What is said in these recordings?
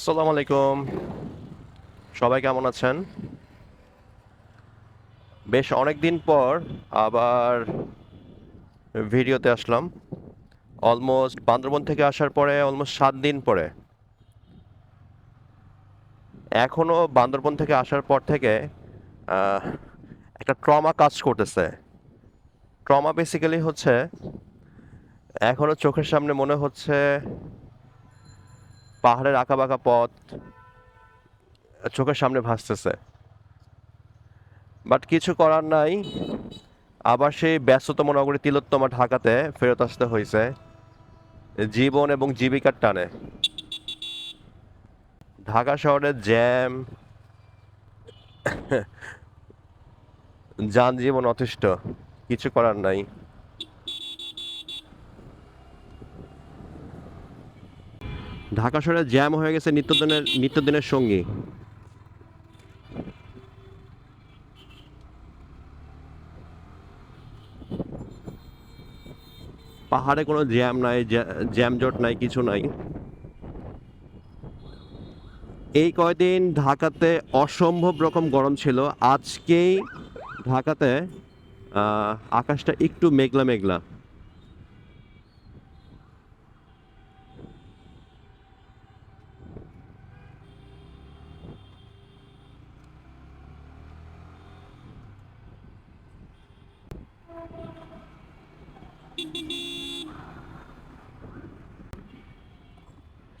আসসালামু আলাইকুম। সবাই কেমন আছেন? বেশ অনেক দিন পর আবার ভিডিওতে আসলাম। অলমোস্ট বান্দরবন থেকে আসার পরে অলমোস্ট সাত দিন পরে। এখনও বান্দরবন থেকে আসার পর থেকে একটা ট্রমা কাজ করতেছে। ট্রমা বেসিক্যালি হচ্ছে এখনও চোখের সামনে মনে হচ্ছে পাহাড়ের আঁকাবাঁকা পথ, চোখের সামনে ভাসতেছে। বাট কিছু করার নাই। আবার সেই ব্যস্ততম নগরী তিলোত্তমা ঢাকাতে ফেরত আসতে হয়েছে। জীবন এবং জীবিকার টানে। ঢাকা শহরের জ্যাম। যানজীবন অতিষ্ঠ। কিছু করার নাই। ঢাকা শহরে জ্যাম হয়ে গেছে নিত্যদিনের নিত্যদিনের সঙ্গী। পাহাড়ে কোনো জ্যাম নাই জ্যাম জট নাই, কিছু নাই। এই কয়দিন ঢাকাতে অসম্ভব রকম গরম ছিল। আজকেই ঢাকাতে আকাশটা একটু মেঘলা মেঘলা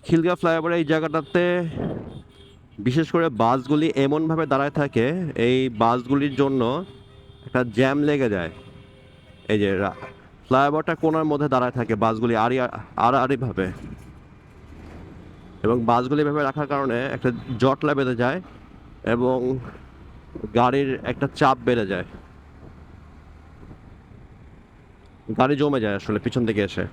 খিলগা ফ্লাইওভার এই জায়গাটাতে বিশেষ করে বাসগুলি এমনভাবে দাঁড়ায় থাকে, এই বাসগুলির জন্য একটা জ্যাম লেগে যায়। এই যে ফ্লাইওভারটা কোনার মধ্যে দাঁড়ায় থাকে বাসগুলি আড়ি, আড়াআড়িভাবে। এবং বাসগুলি এভাবে রাখার কারণে একটা জটলা বেঁধে যায় এবং গাড়ির একটা চাপ বেড়ে যায়। গাড়ি জমে যায় আসলে, পিছন থেকে এসে।